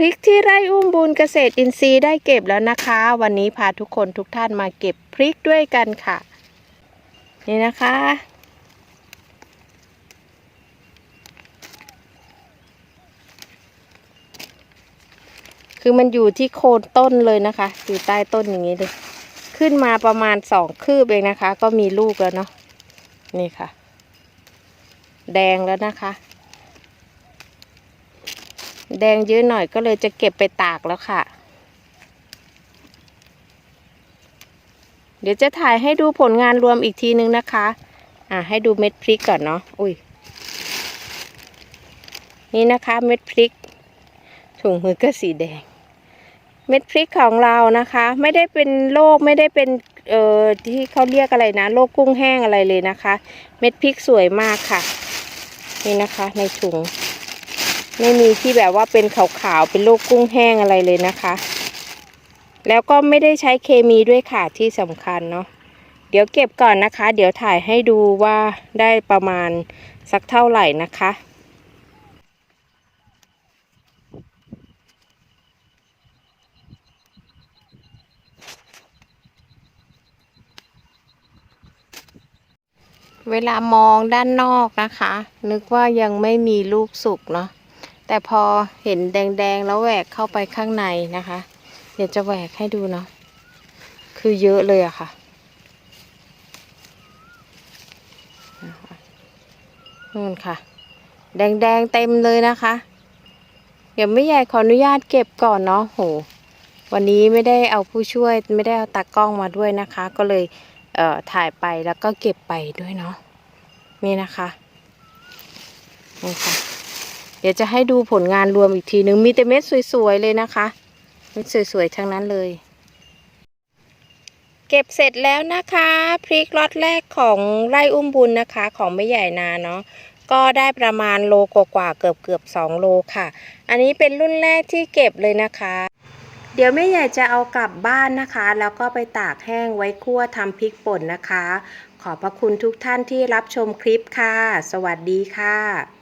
พริกที่ไร่อุ้มบุญเกษตรอินทรีย์ได้เก็บแล้วนะคะ วันนี้พาทุกคนทุกท่านมาเก็บพริกด้วยกันค่ะ นี่นะคะ คือมันอยู่ที่โคนต้นเลยนะคะ อยู่ใต้ต้นอย่างนี้เลยขึ้นมาประมาณสองคืบเองนะคะ ก็มีลูกแล้วเนาะนี่ค่ะ แดงแล้วนะคะ แดงเยอะหน่อยก็เลยจะเก็บไปตากแล้วค่ะ เดี๋ยวจะถ่ายให้ดูผลงานรวมอีกทีนึงนะคะ อะให้ดูเม็ดพริกก่อนเนาะ อุ้ย นี่นะคะเม็ดพริก ถุงมือก็สีแดง เม็ดพริกของเรานะคะ ไม่ได้เป็นโรคไม่ได้เป็นเอ่อที่เขาเรียกอะไรนะโรคกุ้งแห้งอะไรเลยนะคะ เม็ดพริกสวยมากค่ะ นี่นะคะในถุง ไม่มีที่แบบว่าเป็นขาวๆเป็นโรคกุ้งแห้งอะไรเลยนะคะ แล้วก็ไม่ได้ใช้เคมีด้วยค่ะที่สำคัญเนาะเดี๋ยวเก็บก่อนนะคะ เดี๋ยวถ่ายให้ดูว่าได้ประมาณสักเท่าไหร่นะคะเวลามองด้านนอกนะคะ นึกว่ายังไม่มีลูกสุกเนาะ แต่พอเห็นแดงๆแล้วแหวกเข้าไปข้างในนะคะ เดี๋ยวจะแหวกให้ดูเนาะคือเยอะเลยอะค่ะนะคะนู่นค่ะ แดงๆเต็มเลยนะคะ เดี๋ยวไม่ใหญ่ขออนุญาตเก็บก่อนเนาะโหวันนี้ไม่ได้เอาผู้ช่วยไม่ได้เอาตากล้องมาด้วยนะคะ ก็เลยเอ่อถ่ายไปแล้วก็เก็บไปด้วยเนาะนี่นะคะนี่ค่ะ เดี๋ยวจะให้ดูผลงานรวมอีกทีนึงมีแต่เม็ดสวยๆเลยนะคะเม็ดสวยๆทั้งนั้นเลย เก็บเสร็จแล้วนะคะพริกล็อตแรกของไร่อุ้มบุญนะคะ ของไม่ใหญ่นาเนาะก็ได้ประมาณโลกว่าเกือบเกือบสองโลค่ะ อันนี้เป็นรุ่นแรกที่เก็บเลยนะคะ เดี๋ยวแม่ใหญ่จะเอากลับบ้านนะคะ แล้วก็ไปตากแห้งไว้คั่วทำพริกป่นนะคะ ขอบพระคุณทุกท่านที่รับชมคลิปค่ะ สวัสดีค่ะ